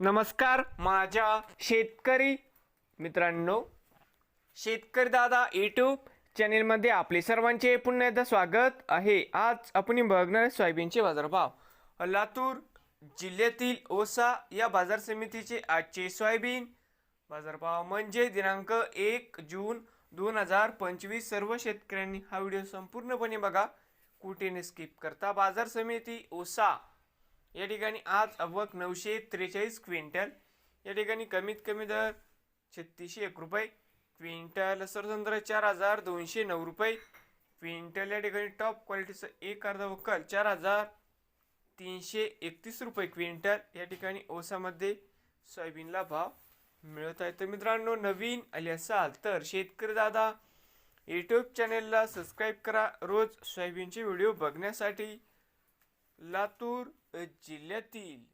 नमस्कार माझ्या शेतकरी मित्रांनो शेतकरी दादा यूट्यूब चॅनेलमध्ये आपले सर्वांचे पुन्हा एकदा स्वागत आहे. आज आपण बघणार आहे सोयाबीनचे बाजारभाव. लातूर जिल्ह्यातील ओसा या बाजार समितीचे आजचे सोयाबीन बाजारभाव म्हणजे दिनांक एक जून दोन हजार पंचवीस सर्व शेतकऱ्यांनी हा व्हिडिओ संपूर्णपणे बघा. कुठेने स्किप करता बाजार समिती ओसा या ठिकाणी आज अवक नऊशे त्रेचाळीस क्विंटल. या ठिकाणी कमीत कमी दर छत्तीसशे एक रुपये. क्विंटल सरसंद्र चार हजार दोनशे नऊ रुपये. क्विंटल या ठिकाणी टॉप क्वालिटीचं एक अर्धा वक्कल चार हजार तीनशे एकतीस रुपये क्विंटल. या ठिकाणी ओसामध्ये सोयाबीनला भाव मिळत आहे. तर मित्रांनो नवीन आले असाल तर शेतकरी दादा यूट्यूब चॅनेलला सबस्क्राईब करा. रोज सोयाबीनचे व्हिडिओ बघण्यासाठी लातूर जिल्ह्यातील